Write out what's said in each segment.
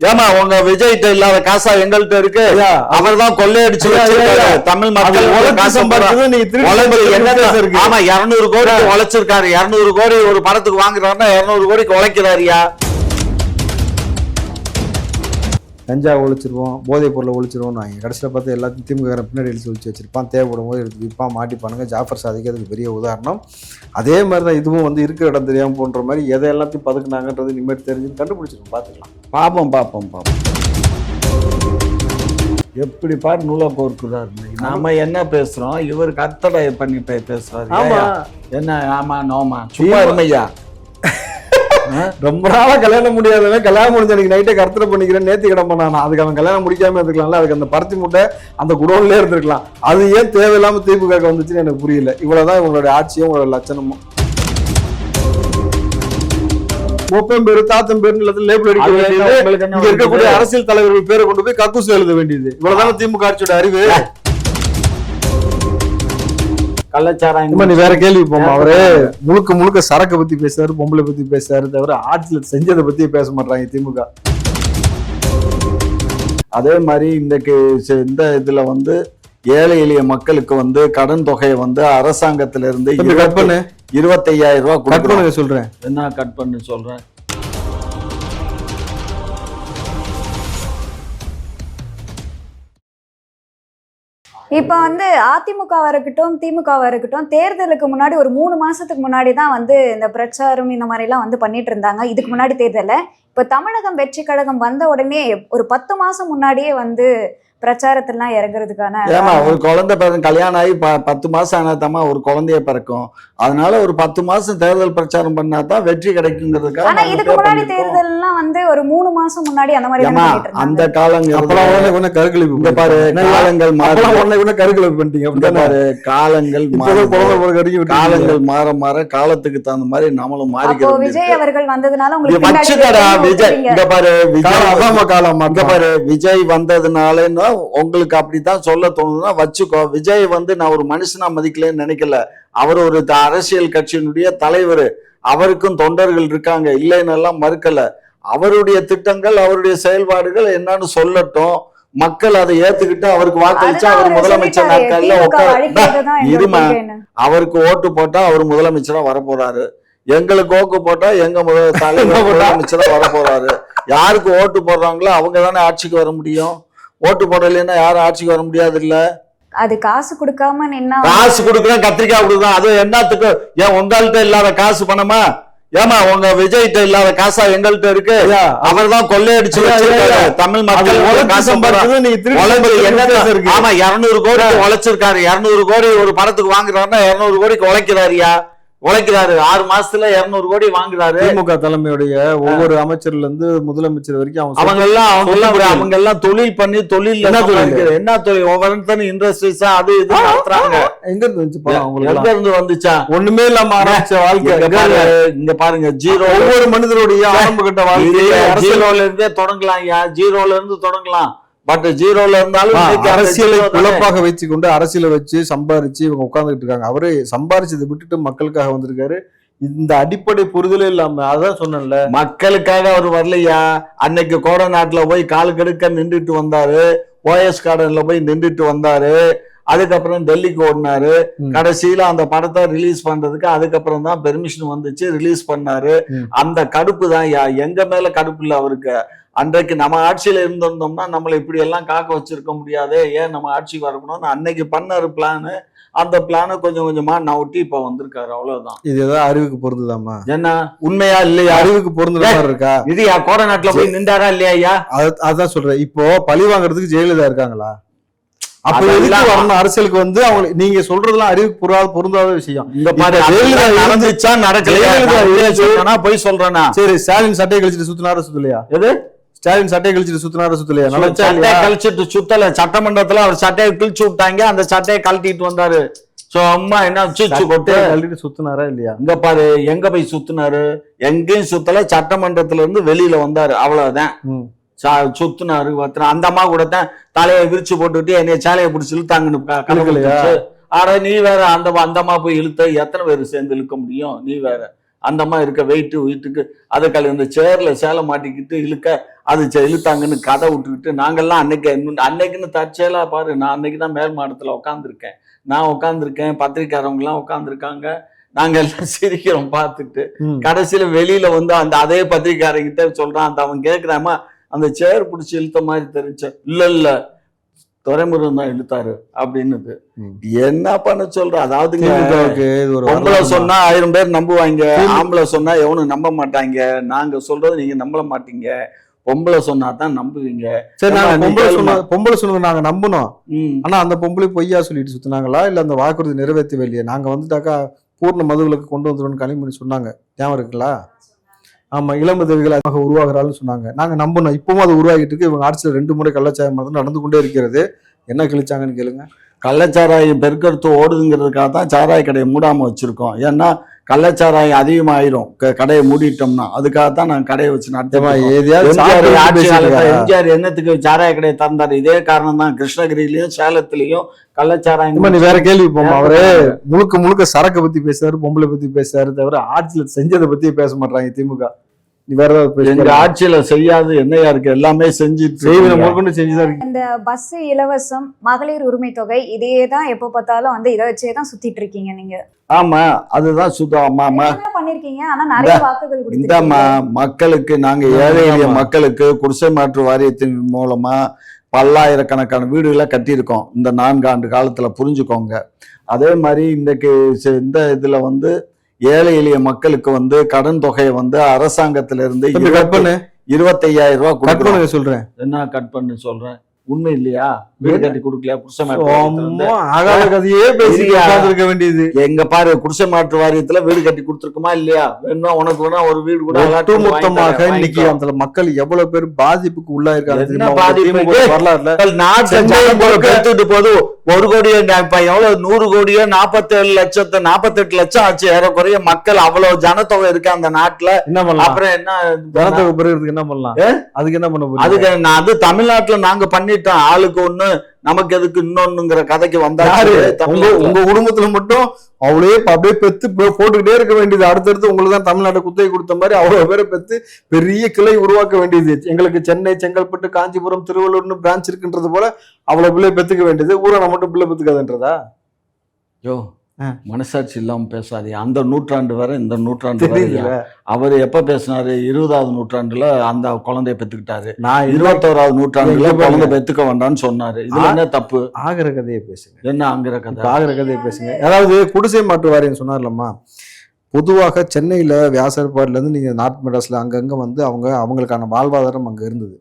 ஏமா உங்க விஜய்கிட்ட இல்லாத காசா எங்கள்கிட்ட இருக்கு? அவர் தான் கொள்ளையடிச்சு. தமிழ் மக்கள். ஆமா இருநூறு கோடி உழைச்சிருக்காரு. இருநூறு கோடி ஒரு படத்துக்கு வாங்குறாருன்னா இருநூறு கோடிக்கு உழைக்கிறாருயா கஞ்சா ஒழிச்சிருவோம் போதைப் பொருளை ஒழிச்சிருவோம் நாங்கள் கடைசியில் பார்த்து எல்லாத்தையும் திமுக பின்னாடி எழுதி ஒழிச்சு வச்சிருப்பான். தேவைப்படும் போது எடுத்து விற்பான் மாட்டிப்பானுங்க. ஜாஃபர் சாதிக்கு அதுக்கு பெரிய உதாரணம். அதே மாதிரி தான் இதுவும் வந்து இருக்கிற இடம் தெரியாமல் போன்ற மாதிரி எதை எல்லாத்தையும் பதுக்குனாங்கன்றது இனிமேல் தெரிஞ்சு கண்டுபிடிச்சிருக்கோம். பார்த்துக்கலாம். பாப்போம் பாப்போம் பாப்போம். எப்படி பாரு நூலா கோர்க்குறாரு நாம என்ன பேசுறோம்? இவர் கத்தடை பண்ணி பேசுறாரு. என்ன ஆமா நோமா? சும்மா இருமையா? ரொம்ப நாளா கல்யாணம் முடியாதவன் கல்யாணம் முடிஞ்ச அன்னைக்கு நைட்டே கருத்தரை பண்ணிக்கிறேன் நேத்தி கிடம்ப நான். அதுக்கு அவன் கல்யாணம் முடிக்காம இருந்திருக்கலாம்ல அதுக்கு அந்த பருத்தி மூட்டை அந்த குடோன்லயே இருந்திருக்கலாம். அது ஏன் தேவையில்லாம திமுக வந்துச்சுன்னு எனக்கு புரியல. இவ்வளவுதான் இவங்களுடைய ஆட்சியும் உங்களோட லட்சணமும். மூப்பம் பேரு தாத்தம் பேரு எல்லாத்தையும் லேபிள் அடிக்க வேண்டியது. இங்க இருக்கக்கூடிய? அரசியல் தலைவர்கள் பேரை கொண்டு போய் கக்கூசு எழுத வேண்டியது. இவ்வளவுதான திமுக ஆட்சியோட அறிவு? கள்ளச்சாராயம் இனிமே நீ வேற கேள்வி போமா அவரு முழுக்க முழுக்க சரக்கை பத்தி பேசுறாரு பொம்பளை பத்தி பேசுறாரு தவிர ஆட்சியில செஞ்சதை பத்தி பேச மாட்டாங்க திமுக. அதே மாதிரி இன்றைக்கு இந்த இதுல வந்து ஏழை எளிய மக்களுக்கு வந்து கடன் தொகையை வந்து அரசாங்கத்துல இருந்து தம்பி, cut பண்ணு. இருபத்தையாயிரம் ரூபாய் கட் பண்ணுங்க சொல்றேன். என்ன கட் பண்ணு சொல்றேன்? இப்போ வந்து அதிமுகவாக இருக்கட்டும் திமுகவாக இருக்கட்டும் தேர்தலுக்கு முன்னாடி ஒரு மூணு மாசத்துக்கு முன்னாடி தான் வந்து இந்த பிரச்சாரம் இந்த மாதிரிலாம் வந்து பண்ணிட்டு இருந்தாங்க. இதுக்கு முன்னாடி தேர்தலில் இப்போ தமிழகம் வெற்றி கழகம் வந்த உடனே ஒரு பத்து மாசம் முன்னாடியே வந்து பிரச்சாரத்திலாம் இறங்குறதுக்கான ஏமா ஒரு குழந்தை பிறந்த கல்யாணம் ஆகி ப- பத்து மாசம் ஆனாதாம்மா ஒரு குழந்தைய பிறக்கும் அதனால ஒரு பத்து மாசம் தேர்தல் பிரச்சாரம் பண்ணா தான் வெற்றி கிடைக்குங்கிறதுக்காக ஆனா இதுக்கு முன்னாடி. தேர்தல்லாம் வந்து ஒரு மூணு மாசம் முன்னாடி அந்த மாதிரி பண்ணிட்டு அந்த. காலங்கள் அப்பெல்லாம் உடனே உடனே கருக்கழிப்பு இங்க பாரு. காலங்கள் மாறி அப்பெல்லாம் உடனே உடனே கருக்கழிப்பு பண்ணிட்டீங்க அப்படித்தானே? பாரு காலங்கள். பிறகு. காலங்கள் மாற மாற காலத்துக்கு தகுந்த மாதிரி நம்மளும் அப்போ மாறிக்கிறோம் விஜய் அவர்கள் வந்ததுனால உங்களுக்கு விஜய். இங்க பாரு விஜய் பாரு விஜய் வந்ததுனாலன்னா உங்களுக்கு அப்படித்தான் சொல்ல தோணுதுன்னா வச்சுக்கோ. விஜய் வந்து நான் ஒரு மனுஷனா மதிக்கலன்னு நினைக்கல. அவர் ஒரு அரசியல் கட்சியினுடைய தலைவர். அவருக்கும் தொண்டர்கள் இருக்காங்க. இல்லைன்னு எல்லாம் மறுக்கல. அவருடைய திட்டங்கள் அவருடைய செயல்பாடுகள் என்னன்னு சொல்லட்டும். மக்கள் அதை ஏத்துக்கிட்டு அவருக்கு வாக்களிச்சா அவர் முதலமைச்சர் நாட்கள்ல உட்கார இருமா. அவருக்கு ஓட்டு போட்டா அவர் முதலமைச்சரா வரப்போறாரு. எங்களுக்கு ஓட்டு போட்டா எங்க முதலமைச்சரா வரப்போறாரு? யாருக்கு ஓட்டு போடுறாங்களோ அவங்க தானே ஆட்சிக்கு வர முடியும். ஓட்டு போடலைன்னா யாரும் ஆட்சிக்கு வர முடியாது இல்ல அது காசு கொடுக்காம நின்னா காசு கொடுக்குறேன் கத்திரிக்காய் கொடுக்குறேன் அது என்னத்துக்கு? ஏன் உங்கள்கிட்ட இல்லாத காசு பணமா? ஏமா உங்க விஜய்கிட்ட இல்லாத காசா எங்கள்கிட்ட இருக்கு? அவர் தான் கொள்ளையடிச்சு. தமிழ் அது மக்கள். ஆமா இருநூறு கோடி உழைச்சிருக்காரு. இருநூறு கோடி ஒரு படத்துக்கு வாங்குறாருன்னா இருநூறு கோடிக்கு உழைக்கிறாருயா உழைக்கிறாரு. ஆறு மாசத்துல இருநூறு கோடி வாங்குறாரு. திமுக தலைமையுடைய ஒவ்வொரு அமைச்சர்ல இருந்து முதலமைச்சர் வரைக்கும் அவங்க எல்லாம் அவங்க எல்லாம். அவங்க எல்லாம் தொழில் பண்ணி தொழில்? என்ன தொழில்? ஒவ்வொருத்தனும் இண்டஸ்ட்ரீஸா அது இது நடத்துறாங்க. எங்க இருந்து வந்துச்சு பணம் அவங்களுக்கு எங்க இருந்து வந்துச்சா? ஒண்ணுமே இல்லாம ஆரம்பிச்ச வாழ்க்கை. இங்க பாருங்க ஜீரோ ஒவ்வொரு மனிதருடைய ஆரம்ப கட்ட வாழ்க்கையை அரசியல் ஜீரோல இருந்தே தொடங்கலாம் ஐயா. ஜீரோல இருந்து தொடங்கலாம். பட் ஜீரோல இருந்தாலும் அரசியலை. குழப்பாக வச்சு கொண்டு அரசியலை வச்சு சம்பாரிச்சு இவங்க உட்கார்ந்துட்டு இருக்காங்க. அவரு சம்பாரிச்சதை விட்டுட்டு மக்களுக்காக வந்திருக்காரு. இந்த அடிப்படை புரிதலே இல்லாம அதான் சொன்னேன்ல. மக்களுக்காக அவர் வரலையா? அன்னைக்கு கோட நாட்டுல போய் கால் கெடுக்க நின்றுட்டு வந்தாரு. ஓஎஸ் கார்டன்ல போய் நின்றுட்டு வந்தாரு. அதுக்கப்புறம் டெல்லிக்கு ஓடினாரு. கடைசியில அந்த படத்தை ரிலீஸ் பண்றதுக்கு அதுக்கப்புறம் தான் பெர்மிஷன் வந்துச்சு ரிலீஸ் பண்ணாரு. அந்த கடுப்பு தான் எங்க மேல கடுப்பு இல்ல அவருக்கு. அன்றைக்கு நம்ம ஆட்சியில இருந்திருந்தோம்னா நம்மளை இப்படி எல்லாம் காக்க வச்சிருக்க முடியாதே ஏன் நம்ம ஆட்சிக்கு வரணும்னு அன்னைக்கு பண்ணாரு பிளானு அந்த பிளானை கொஞ்சம் கொஞ்சமா நவுட்டி இப்ப வந்திருக்காரு. அவ்வளவுதான். இது ஏதாவது அறிவுக்கு பொருந்துதாமா என்ன? உண்மையா இல்லையா? அறிவுக்கு பொருந்துற மாதிரி இருக்கா? இதுயா கோட நாட்டுல போய் நின்றாரா இல்லையா? ஐயா அது- அதான் சொல்றேன். இப்போ பழி வாங்குறதுக்கு ஜெயலலிதா இருக்காங்களா? அப்ப அதெல்லாம் எதுக்கு வரணும்? அரசியலுக்கு வந்து அவங்க நீங்க சொல்றதெல்லாம் அறிவுக்கு பொருளாத பொருந்தாத விஷயம். ஜெயலலிதா நடந்துச்சா சொல்றேனா போய் சொல்றேனா? சரி ஸ்டாலின் சட்டையை கழிச்சிட்டு சுத்தினாரா சுத்தலையா? எது? ஸ்டாலின் சட்டையை கழிச்சிட்டு சுத்தினாரா சுத்தலையா? சட்டையை? கழிச்சிட்டு சுத்தல. சட்டமன்றத்துல அவர் சட்டையை கிழிச்சு விட்டாங்க அந்த சட்டையை கழட்டிட்டு வந்தாரு. சோ அம்மா என்ன சுச்சு கொட்டு கழட்டிட்டு சுத்தினாரா இல்லையா? இங்க பாரு எங்க போய் சுத்துனாரு? எங்கேயும் சுத்தல சட்டமன்றத்துல இருந்து வெளியில வந்தாரு. அவ்வளவுதான். சா- சுத்துனாரு வத்துனா அந்த அம்மா கூட தான் தலையை விரிச்சு போட்டுட்டு என்னைய சேலையை பிடிச்சி இழுத்தாங்கன்னு க- கணக்கு இழுக்கலையா? வச்சுச்சு. ஆனா நீ வேற அந்த அந்த அம்மா போய் இழுத்த எத்தனை பேர் சேர்ந்து இழுக்க முடியும் நீ வேற அந்த மாதிரி இருக்க வெயிட்டு வீட்டுக்கு அதை கழி இந்த சேர்ல சேலை மாட்டிக்கிட்டு இழுக்க அது இழுத்தாங்கன்னு கதை விட்டுக்கிட்டு நாங்கெல்லாம் அன்னைக்கு அன்னைக்குன்னு தற்செயலா பாரு நான் அன்னைக்கு தான் மேல் மாடத்துல உட்காந்துருக்கேன் நான் உட்காந்துருக்கேன் பத்திரிக்காரவங்க எல்லாம் உட்காந்துருக்காங்க நாங்க எல்லாம் சிரிக்கிறோம் பார்த்துட்டு. கடைசியில வெளியில வந்து அந்த அதே பத்திரிக்காரங்கிட்ட சொல்றான் அந்த அவன் கேக்குறாமா அந்த சேர் பிடிச்சி இழுத்த மாதிரி தெரிஞ்ச இல்ல இல்ல துறைமுருகன் தான் இழுத்தாரு அப்படின்னுது. என்ன பண்ண சொல்ற? வரலாறு சொன்னா ஆயிரம் பேர் நம்புவாங்க ஆம்பளை சொன்னா எவனும் நம்ப மாட்டாங்க. நாங்க சொல்றது நீங்க நம்ப மாட்டீங்க. பொம்பளை சொன்னா தான் நம்புவீங்க. சரி நாங்க பொம்பளை. சொன்ன பொம்பளை சொன்னது நாங்க நம்பணும் ம். ஆனா அந்த பொம்பளை பொய்யா சொல்லிட்டு சுத்துனாங்களா? இல்ல அந்த வாக்குறுதி நிறைவேற்றவே இல்லையா? நாங்க வந்துட்டாக்கா பூர்ண மதுவிலக்கு கொண்டு வந்துடும் களிமணி சொன்னாங்க. ஞாபகம் இருக்குங்களா? ஆமா இளம் உதவிகளாக உருவாகிறாள்னு சொன்னாங்க. நாங்க நம்பணும். இப்பவும் அது உருவாகிட்டு இருக்கு. இவங்க ஆட்சியில் ரெண்டு முறை கள்ளச்சாரம் மருந்து நடந்து கொண்டே இருக்கிறது. என்ன கிழிச்சாங்கன்னு கேளுங்க. கள்ளச்சாராயம் பெருக்கெடுத்து ஓடுதுங்கிறதுக்காக தான் சாராய கடையை மூடாம வச்சிருக்கோம். ஏன்னா கள்ளச்சாராயம் அதிகமாயிரும். கடையை மூடிட்டோம்னா அதுக்காக தான் நான் கடையை வச்சு ஏம்மா, நடத்தி எதையாவது எம்ஜிஆர் என்னத்துக்கு சாராய கடையை திறந்தாரு? இதே காரணம் தான் கிருஷ்ணகிரியிலயும் சேலத்திலயும் ஏம்மா, நீ கள்ளச்சாராயம் வேற கேள்வி போமா அவரு முழுக்க முழுக்க சரக்கை பத்தி பேசுறாரு பொம்பளை பத்தி பேசுறாரு தவிர ஆட்சியில செஞ்சதை பத்தி பேச மாட்டாங்க திமுக. வேற ஏதாவது எங்க ஆட்சியில செய்யாது என்னையா இருக்கு எல்லாமே இருக்கீங்க. முதற்கொண்டு செஞ்சுதான் இருக்கு இந்த பஸ் இலவசம் மகளிர் உரிமை தொகை இதையே தான் எப்போ பார்த்தாலும் வந்து இதை வச்சே தான் சுத்திட்டு இருக்கீங்க நீங்க. ஆமா அதுதான் சுத்தம் ஆமா பண்ணிருக்கீங்க? ஆனா நிறைய வாக்குகள் ம- மக்களுக்கு நாங்க ஏழை எளிய. மக்களுக்கு குடிசை மாற்று வாரியத்தின் மூலமா பல்லாயிரக்கணக்கான வீடுகளை கட்டியிருக்கோம். இந்த நான்கு ஆண்டு காலத்துல புரிஞ்சுக்கோங்க. அதே மாதிரி இன்றைக்கு இந்த இதுல வந்து ஏழை எளிய மக்களுக்கு வந்து கடன் தொகையை வந்து அரசாங்கத்துல இருந்து தம்பி, கட் பண்ணு இருபத்தையாயிரம் ரூபாய் கட் பண்ணுங்க சொல்றேன். என்ன கட் பண்ணு சொல்றேன்? உண்மை இல்லையா? வீடு கட்டி கொடுக்கலையா? குடிசை கதையே பேசி வேண்டியது. எங்க பாரு குடிசை மாற்று வாரியத்துல வீடு கட்டி கொடுத்துருக்குமா இல்லையா? வேணுமா உனக்கு வேணா ஒரு வீடு கூட allot ஒட்டு பண்ணி வாங்கி மொத்தமாக தரேன், இன்னைக்கு. அந்த மக்கள் எவ்வளவு பேர் பாதிப்புக்கு உள்ளாயிருக்காங்க என்ன தெரியுமா? உங்க பாதிப்பு? திமுக வரலாறுல. மக்கள் நாட்டை சென்னை ஜனங்களை முழுக்க- பெத்துட்டு போது ஒரு கோடியே எவ்வளவு? நூறு கோடியே நாற்பத்தேழு லட்சத்து நாற்பத்தெட்டு லட்சம் ஆச்சு. ஏறக்குறைய மக்கள் அவ்வளவு ஜனத்தொகை இருக்கு அந்த நாட்டுல. என்ன பண்ணலாம்? அப்புறம் என்ன ஜனத்தொகை பெருகிறதுக்கு என்ன பண்ணலாம்? அதுக்கு என்ன பண்ண அதுக்கு நான் அது தமிழ்நாட்டுல நாங்க பண்ணிட்டோம் ஆளுக்கு ஒண்ணு நமக்கு எதுக்கு இன்னொன்னுங்கிற கதைக்கு வந்தாச்சு. யாரு? உங்க. உங்க குடும்பத்துல மட்டும் அவளே அப்படியே பெத்து போட்டுக்கிட்டே இருக்க வேண்டியது. அடுத்தடுத்து உங்களுக்கு தான் தமிழ்நாட்டை குத்தகை கொடுத்த மாதிரி அவ்வளவு பேரை பெத்து பெரிய கிளை உருவாக்க வேண்டியது. எங்களுக்கு சென்னை செங்கல்பட்டு காஞ்சிபுரம் திருவள்ளூர்னு பிரான்ச் இருக்குன்றது போல அவ்வளவு பிள்ளை பெத்துக்க வேண்டியது. ஊரை மட்டும் பிள்ளை பெத்துக்காதுன்றதா? யோ. மனசாட்சி இல்லாம பேசாதே. அந்த நூற்றாண்டு வரை இந்த நூற்றாண்டு வரை அவர் எப்ப பேசினாரு? இருபதாவது நூற்றாண்டுல அந்த குழந்தைய பெத்துக்கிட்டாரு நான் இது இருபத்தோராவது நூற்றாண்டுல. குழந்தை பெத்துக்க வேண்டாம்னு சொன்னாரு. இதுல ஆ. என்ன தப்பு? ஆகிற கதையை பேசுங்க. என்ன இப்ப கதை? ஆகிற கதையை பேசுங்க. அதாவது குடிசை மாற்று வாரியம் சொன்னார்லம்மா? பொதுவாக சென்னையில் வியாசர்பாடிலேருந்து நீங்கள் நார்த் மெட்ராஸில் அங்கங்கே வந்து அவங்க அவங்களுக்கான வாழ்வாதாரம் அங்கே இருந்தது.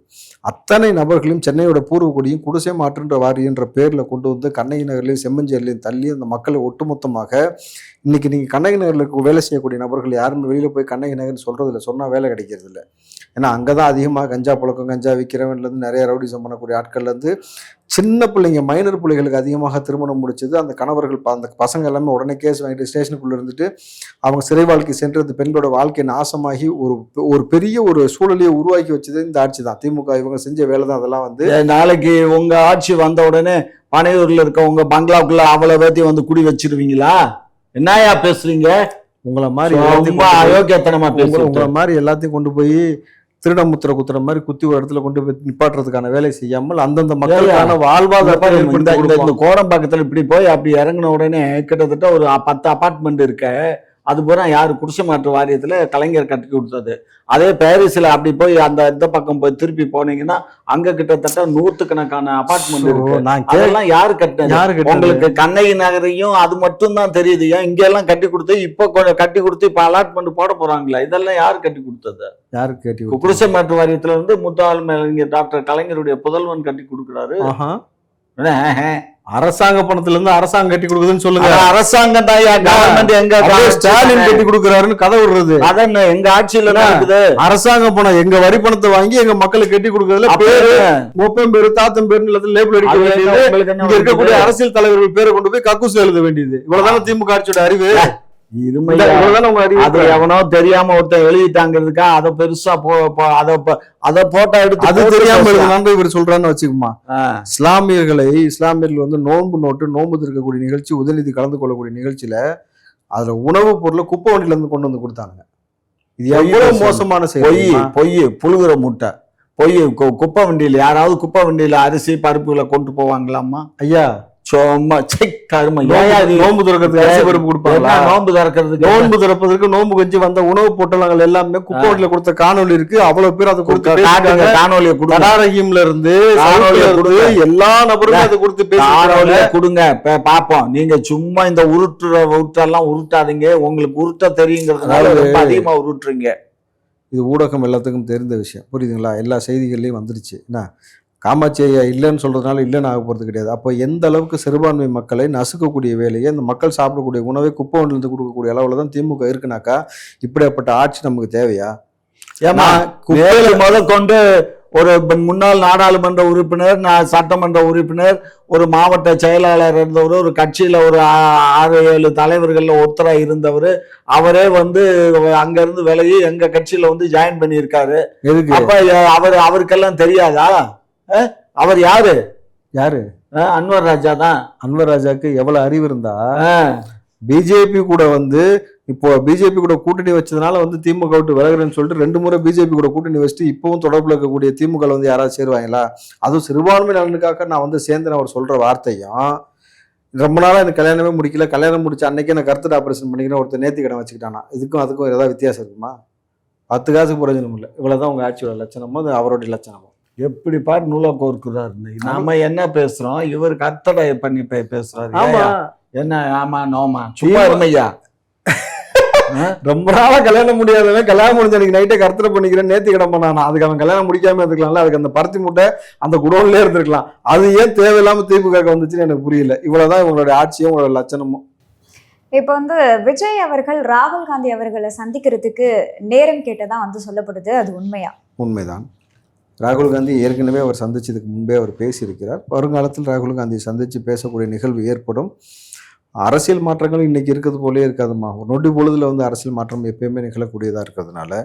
அத்தனை நபர்களையும் சென்னையோட பூர்வ குடியும் குடிசை மாற்றுன்ற வாரியன்ற பேரில் கொண்டு வந்து கண்ணகி நகர்லையும் செம்மஞ்சேரிலையும் தள்ளி அந்த மக்களை ஒட்டுமொத்தமாக இன்றைக்கி நீங்கள் கண்ணகி நகரில் வேலை செய்யக்கூடிய நபர்கள் யாருமே வெளியில் போய் கண்ணகி நகர்னு சொல்கிறதில்ல சொன்னால் வேலை கிடைக்கிறது இல்லை ஏன்னா அங்கே தான் அதிகமாக கஞ்சா புழக்கம் கஞ்சா விற்கிறவன்லேருந்து நிறைய ரவுடிசம் பண்ணக்கூடிய ஆட்கள்லேருந்து சின்ன பிள்ளைங்க மைனர் பிள்ளைகளுக்கு அதிகமாக திருமணம் முடிச்சது. அந்த கணவர்கள் அந்த பசங்க எல்லாமே உடனே கேஸ் வாங்கிட்டு ஸ்டேஷனுக்குள்ள இருந்துட்டு அவங்க சிறை வாழ்க்கை சென்று அந்த பெண்களோட வாழ்க்கை நாசமாகி ஒரு ஒரு பெரிய ஒரு சூழலையை உருவாக்கி வச்சது இந்த ஆட்சி தான். திமுக இவங்க செஞ்ச வேலை தான் அதெல்லாம் வந்து. நாளைக்கு உங்க ஆட்சி வந்த உடனே பனையூர்ல இருக்க உங்க பங்களாக்குள்ள அவ்வளவு பேத்தையும் வந்து குடி வச்சிருவீங்களா? என்னயா பேசுறீங்க? உங்களை மாதிரி அயோக்கியத்தனமா உங்களை- உங்களை மாதிரி எல்லாத்தையும் கொண்டு போய் திருடமுத்திர குத்துற மாதிரி குத்தி ஒரு இடத்துல கொண்டு போய் நிப்பாட்டுறதுக்கான வேலை செய்யாமல் அந்தந்த மக்களுக்கான வாழ்வாதாரத்தை இந்த-. கோடம்பாக்கத்துல இப்படி போய் அப்படி இறங்கின உடனே கிட்டத்தட்ட ஒரு பத்து அபார்ட்மெண்ட் இருக்க அது பூரா யாரு குடிசை மாற்று வாரியத்துல கலைஞர் கட்டி கொடுத்தது. அதே பாரிஸ்ல அப்படி போய் அந்த இந்த பக்கம் போய் திருப்பி போனீங்கன்னா அங்க கிட்டத்தட்ட நூத்துக்கணக்கான அபார்ட்மெண்ட் இருக்கு. அதெல்லாம் யாரு கட்டினது? உங்களுக்கு கண்ணகி நகரையும் அது மட்டும் தான் தெரியுது. ஏன் இங்க எல்லாம் கட்டி கொடுத்து இப்ப கட்டி கொடுத்து இப்ப அலாட்மெண்ட் போட போறாங்களா? இதெல்லாம் யாரு கட்டி கொடுத்தது? யாரு கேட்டி? குடிசை மாற்று வாரியத்துல இருந்து முத்தாள் டாக்டர் கலைஞருடைய புதல்வன் கட்டி கொடுக்குறாரு. அரசாங்க பணத்துல இருந்து அரசாங்கம் கட்டி கொடுக்குதுன்னு சொல்லுங்க. அரசாங்கம் தாயா கவர்மெண்ட் எங்க ஸ்டாலின் கட்டி கொடுக்குறாருன்னு கதை விடுறது. அதான் எங்க ஆட்சியில? நடக்குது அரசாங்க பணம் எங்க வரி பணத்தை வாங்கி எங்க மக்களுக்கு கட்டி கொடுக்கறதுல பேரு? ஒப்பம் பேரு தாத்தம் பேரு லேபிள் அடிக்க வேண்டியது. இங்க இருக்கக்கூடிய? அரசியல் தலைவர்கள் பேரை கொண்டு போய் கக்கூஸ் எழுத வேண்டியது. இவ்வளவுதானே திமுக ஆட்சியோட அறிவு அது எவனோ தெரியாம ஒருத்தன் எழுதிட்டாங்கிறதுக்கா அத பெருசா போ அத அத போட்டோ எடுத்து அது தெரியாம. எழுதுனாங்க இவர் சொல்றான்னு வச்சுக்குமா. இஸ்லாமியர்களை இஸ்லாமியர்கள் வந்து நோன்பு நோட்டு நோன்பு இருக்கக்கூடிய நிகழ்ச்சி உதயநிதி கலந்து கொள்ளக்கூடிய நிகழ்ச்சியில அதுல உணவுப் பொருளை குப்பை வண்டியில இருந்து கொண்டு வந்து கொடுத்தாங்க. இது எவ்வளவு. மோசமான பொய் பொய் புழுகுற முட்டை. பொய் குப்பை வண்டியில யாராவது குப்பை வண்டியில அரிசி பருப்புகளை கொண்டு போவாங்களாமா ஐயா சும்மா செக் கரும நோம்பு திறக்கிறதுக்கு அரிசி பருப்பு கொடுப்பாங்களா? நோன்பு திறக்கிறதுக்கு? நோன்பு திறப்பதற்கு நோன்பு கஞ்சி வந்த உணவு பொட்டலங்கள் எல்லாமே குப்போட்டில கொடுத்த காணொளி இருக்கு. அவ்வளவு பேர் அதை கொடுத்து. காணொலியை கொடுங்க. இருந்து இருந்து. எல்லா நபருமே அதை கொடுத்து காணொலியை கொடுங்க. பாப்போம். நீங்க சும்மா இந்த உருட்டுற உருட்டெல்லாம் உருட்டாதீங்க. உங்களுக்கு உருட்ட தெரியுங்கிறதுனால அதிகமா உருட்டுறீங்க. இது ஊடகம் எல்லாத்துக்கும் தெரிந்த விஷயம். புரியுதுங்களா? எல்லா செய்திகள்லையும் வந்துருச்சு. என்ன? காமாட்சி ஐயா இல்லைன்னு சொல்றதுனால இல்லைன்னு ஆக போகிறது கிடையாது. அப்போ எந்த அளவுக்கு சிறுபான்மை மக்களை நசுக்கக்கூடிய வேலையை இந்த மக்கள் சாப்பிடக்கூடிய உணவை குப்பை ஒன்றிலிருந்து கொடுக்கக்கூடிய அளவில் தான் திமுக இருக்குனாக்கா இப்படியாப்பட்ட ஆட்சி நமக்கு தேவையா? ஏமா நேரு முதல் கொண்டு ஒரு முன்னாள் நாடாளுமன்ற உறுப்பினர் நான் சட்டமன்ற உறுப்பினர் ஒரு மாவட்ட செயலாளர் இருந்தவர் ஒரு கட்சியில ஒரு ஆறு ஏழு தலைவர்கள்ல ஒருத்தரா இருந்தவர் அவரே வந்து அங்க இருந்து விலகி எங்க கட்சியில வந்து ஜாயின் பண்ணியிருக்காரு. அப்ப அவர் அவருக்கெல்லாம் தெரியாதா? அவர் யாரு? யாரு? அன்வர் ராஜா தான். அன்வர் ராஜாக்கு எவ்வளவு அறிவு இருந்தா பிஜேபி கூட வந்து இப்போ பிஜேபி கூட கூட்டணி வச்சதுனால வந்து திமுக விட்டு விலகுறேன்னு சொல்லிட்டு ரெண்டு முறை பிஜேபி கூட கூட்டணி வச்சுட்டு இப்பவும் தொடர்புல இருக்கக்கூடிய திமுக வந்து யாராவது சேருவாங்களா? அதுவும் சிறுபான்மை நலனுக்காக நான் வந்து சேர்ந்தேன் அவர் சொல்ற வார்த்தையும். ரொம்ப நாளா எனக்கு கல்யாணமே முடிக்கல. கல்யாணம் முடிச்ச அன்னைக்கே நான் கருத்து ஆபரேஷன் பண்ணிக்கிறேன் ஒருத்தர் நேர்த்தி கடன் வச்சுக்கிட்டானா? இதுக்கும் அதுக்கும் ஏதாவது வித்தியாசம் இருக்குமா? பத்து காசுக்கு பிரயோஜனம் இல்லை இவ்வளவுதான் உங்க ஆட்சியோட லட்சணமோ அது அவருடைய லட்சணமோ? எப்படி பாரு நூலை கோர்க்கிறாரு நம்ம என்ன பேசுறோம்? இவர் கத்தடை பண்ணி பே- பேசுறாரு. என்ன ஆமா நோமா? சும்மா இருமையா? ரொம்ப நாளா கல்யாணம் முடியாதவன் கல்யாணம் முடிஞ்ச அன்னைக்கு நைட்டே கருத்து பண்ணிக்கிறேன் நேர்த்தி கடன் பண்ணானா அதுக்கு அவன் கல்யாணம் முடிக்காம இருந்துக்கலாம்ல அதுக்கு அந்த பருத்தி மூட்டை அந்த குடோன்லயே இருந்திருக்கலாம். அது ஏன் தேவையில்லாம திமுக க்கு வந்துச்சுன்னு எனக்கு புரியல. இவ்வளவுதான் இவங்களுடைய ஆட்சியும் உங்களோட லட்சணமும். இப்போ வந்து விஜய் அவர்கள் ராகுல் காந்தி அவர்களை சந்திக்கிறதுக்கு நேரம் கேட்டதா வந்து சொல்லப்படுது. அது உண்மையா? உண்மைதான். ராகுல் காந்தி ஏற்கனவே அவர் சந்திச்சதுக்கு முன்பே அவர் பேசியிருக்கிறார். வருங்காலத்தில் ராகுல் காந்தி சந்தித்து பேசக்கூடிய நிகழ்வு ஏற்படும். அரசியல் மாற்றங்கள் இன்றைக்கி இருக்கிறது போலே இருக்காதுமா ஒரு நொடி பொழுதில் வந்து அரசியல் மாற்றம் எப்பயுமே நிகழக்கூடியதாக இருக்கிறதுனால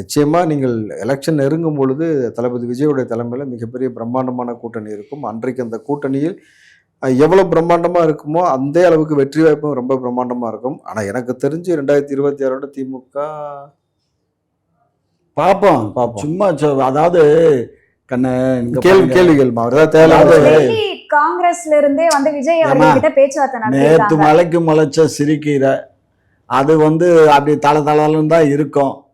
நிச்சயமாக நீங்கள் எலெக்ஷன் நெருங்கும் பொழுது தளபதி விஜயோடைய தலைமையில் மிகப்பெரிய பிரம்மாண்டமான கூட்டணி இருக்கும். அன்றைக்கு அந்த கூட்டணியில் எவ்வளோ பிரம்மாண்டமாக இருக்குமோ அந்த அளவுக்கு வெற்றி வாய்ப்பும் ரொம்ப பிரம்மாண்டமாக இருக்கும். ஆனால் எனக்கு தெரிஞ்சு ரெண்டாயிரத்தி இருபத்தி ஆறோட திமுக பாப்போம். பார்ப்போம். சும்மா அதாவது கண்ணு கேள்வி. கேள்விகள் அதாவது- காங்கிரஸ்ல இருந்தே வந்து விஜய் ஏம்மா, அவர்கள் கிட்ட பேச்சுவார்த்தை நேத்து மலைக்கு முளைச்ச சிரிக்கீரை அது வந்து அப்படி தள தளன்னு தான் இருக்கும்.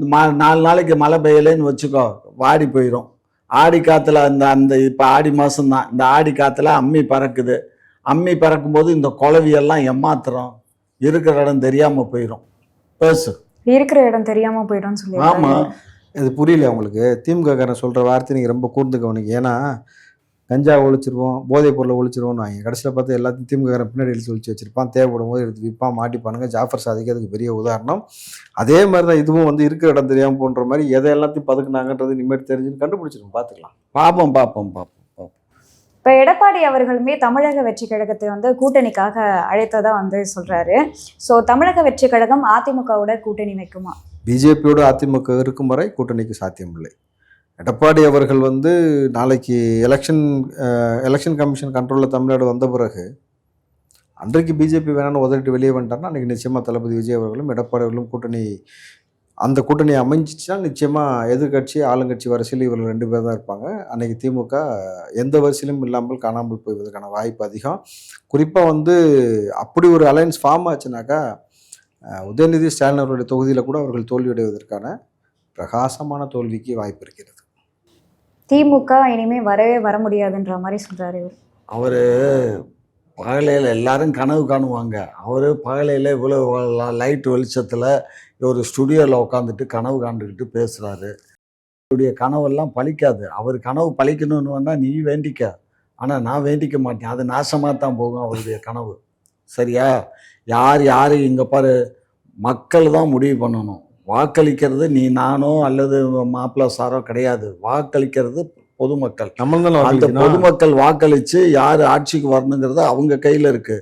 ம- நாலு நாளைக்கு மழை பெய்யலைன்னு வச்சுக்கோ வாடி போயிடும் ஆடி காத்துல அந்த அந்த இப்போ ஆடி மாசம்தான் இந்த ஆடி காத்துல அம்மி பறக்குது. அம்மி பறக்கும்போது இந்த குளவியெல்லாம் ஏமாத்துறோம். இருக்கிற இடம் தெரியாம போயிடும் பேசு. இருக்கிற இடம் தெரியாம போயிடும்னு சொல்லி ஆமா. இது புரியல உங்களுக்கு. திமுக காரன் சொல்ற வார்த்தை நீங்க ரொம்ப கூர்ந்து கவனிங்க. ஏன்னா கஞ்சா ஒழிச்சிருவோம் போதைப் பொருளை ஒழிச்சிருவோம்னு வாங்க. கடைசியில் பார்த்து எல்லாத்தையும் திமுக காரன் பின்னாடி இழுத்து ஒழிச்சு வச்சிருப்பான் தேவைப்படும் போது எடுத்து விற்பான் மாட்டிப்பானுங்க. ஜாஃபர் சாதிக்கு அதுக்கு பெரிய உதாரணம். அதே மாதிரி தான் இதுவும் வந்து இருக்கிற இடம் தெரியாம போன்ற மாதிரி எதை எல்லாத்தையும் பதுக்குனாங்கன்றது இனிமேல் தெரிஞ்சுன்னு கண்டுபிடிச்சிடும் பார்த்துக்கலாம். பாப்போம் பாப்போம் பாப்போம். இப்போ எடப்பாடி அவர்களுமே தமிழக வெற்றி கழகத்தை வந்து கூட்டணிக்காக அழைத்ததா வந்து சொல்றாரு. ஸோ தமிழக வெற்றி கழகம் அதிமுகவோட கூட்டணி வைக்குமா? பிஜேபியோட அதிமுக இருக்கும் வரை கூட்டணிக்கு சாத்தியமில்லை. எடப்பாடி அவர்கள் வந்து நாளைக்கு எலெக்ஷன் எலெக்ஷன் கமிஷன் கண்ட்ரோலில் தமிழ்நாடு வந்த பிறகு அன்றைக்கு பிஜேபி வேணாலும் உதறிட்டு வெளியே வந்துட்டார்னா அன்றைக்கி நிச்சயமாக தளபதி விஜய் அவர்களும் எடப்பாடி அவர்களும் கூட்டணி அந்த கூட்டணி அமைஞ்சிச்சுன்னா நிச்சயமாக எதிர்க்கட்சி ஆளுங்கட்சி வரிசையில் இவர்கள் ரெண்டு பேர் தான் இருப்பாங்க. அன்னைக்கு திமுக எந்த வரிசையிலும் இல்லாமல் காணாமல் போய்வதற்கான வாய்ப்பு அதிகம். குறிப்பாக வந்து அப்படி ஒரு அலையன்ஸ் ஃபார்ம் ஆச்சுனாக்கா உதயநிதி ஸ்டாலின் அவருடைய தொகுதியில் கூட அவர்கள் தோல்வியடைவதற்கான பிரகாசமான தோல்விக்கு வாய்ப்பு இருக்கிறது. திமுக இனிமே வரவே வர முடியாதுன்ற மாதிரி சொல்றாரு இவர். அவரு பகலையில் எல்லாரும் கனவு காணுவாங்க. அவர் பகலையில் இவ்வளோ லைட் வெளிச்சத்தில் ஒரு ஸ்டுடியோவில் உட்காந்துட்டு கனவு காண்டுக்கிட்டு பேசுகிறாரு அவருடைய கனவெல்லாம் பழிக்காது. அவர் கனவு பழிக்கணும்னு வேணால் நீ வேண்டிக்க. ஆனால் நான் வேண்டிக்க மாட்டேன். அது நாசமாக தான் போகும் அவருடைய கனவு. சரியா? யார் யார்? இங்கே பாரு. மக்கள் தான் முடிவு பண்ணணும். வாக்களிக்கிறது நீ நானோ அல்லது மாப்பிள்ளை சாரோ கிடையாது. வாக்களிக்கிறது பொதுமக்கள். அந்த. பொதுமக்கள் வாக்களிச்சு யார் ஆட்சிக்கு வரணுங்கிறது அவங்க கையில இருக்கு.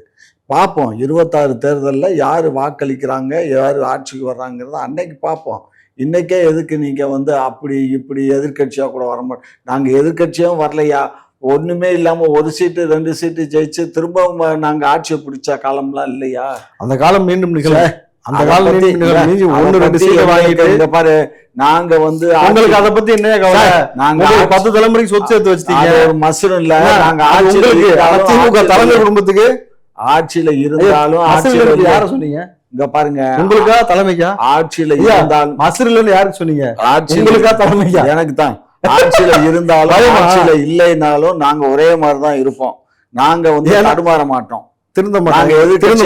பார்ப்போம் இருபத்தாறு தேர்தலில் யார் வாக்களிக்கிறாங்க யார் ஆட்சிக்கு வர்றாங்கிறத அன்னைக்கு பார்ப்போம் இன்னைக்கே எதுக்கு நீங்க வந்து அப்படி இப்படி எதிர்க்கட்சியா கூட வர மாட்டோம் நாங்க எதிர்க்கட்சியும் வரலையா? ஒண்ணுமே இல்லாம ஒரு சீட்டு ரெண்டு சீட்டு ஜெயிச்சு திரும்பவும் நாங்க ஆட்சியை பிடிச்ச காலம்லாம் இல்லையா? அந்த காலம் மீண்டும் நிகழும். அந்த ஒண்ணு ரெண்டு சீட்டை வாங்கிட்டு பாரு நாங்க வந்து உங்களுக்கு அதை பத்தி என்ன கவலை? நாங்க ஆட்சி- பத்து தலைமுறைக்கு சொத்து சேர்த்து வச்சிட்டீங்க. ஒரு மசுரம் இல்ல. நாங்க ஆட்சியில அதிமுக தலைமை குடும்பத்துக்கு? ஆட்சியில இருந்தாலும் ஆட்சியில யார சொன்னீங்க? இங்க பாருங்க. உங்களுக்கா தலைமைக்கா? ஆட்சியில இருந்தாலும் மசூரில் யாருக்கு சொன்னீங்க? ஆட்சியில உங்களுக்கா தலைமைக்கா? எனக்கு தான். ஆட்சியில இருந்தாலும்? ஆட்சியில இல்லைனாலும் நாங்க ஒரே மாதிரி தான் இருப்போம். நாங்க வந்து தடுமாற மாட்டோம். திருந்த மாட்டாங்க திருந்த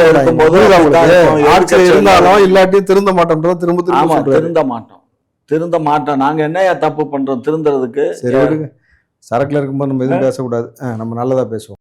மாட்டாங்க இருந்தாலும் இல்லாட்டி திருந்த மாட்டோம்ன்றத திரும்ப திரும்ப திருந்த மாட்டோம். திருந்த மாட்டோம். நாங்க என்னையா தப்பு பண்றோம் திருந்துறதுக்கு? சரி சரக்குல இருக்கும்போது நம்ம எதுவும் பேசக்கூடாது. நம்ம நல்லதா பேசுவோம்.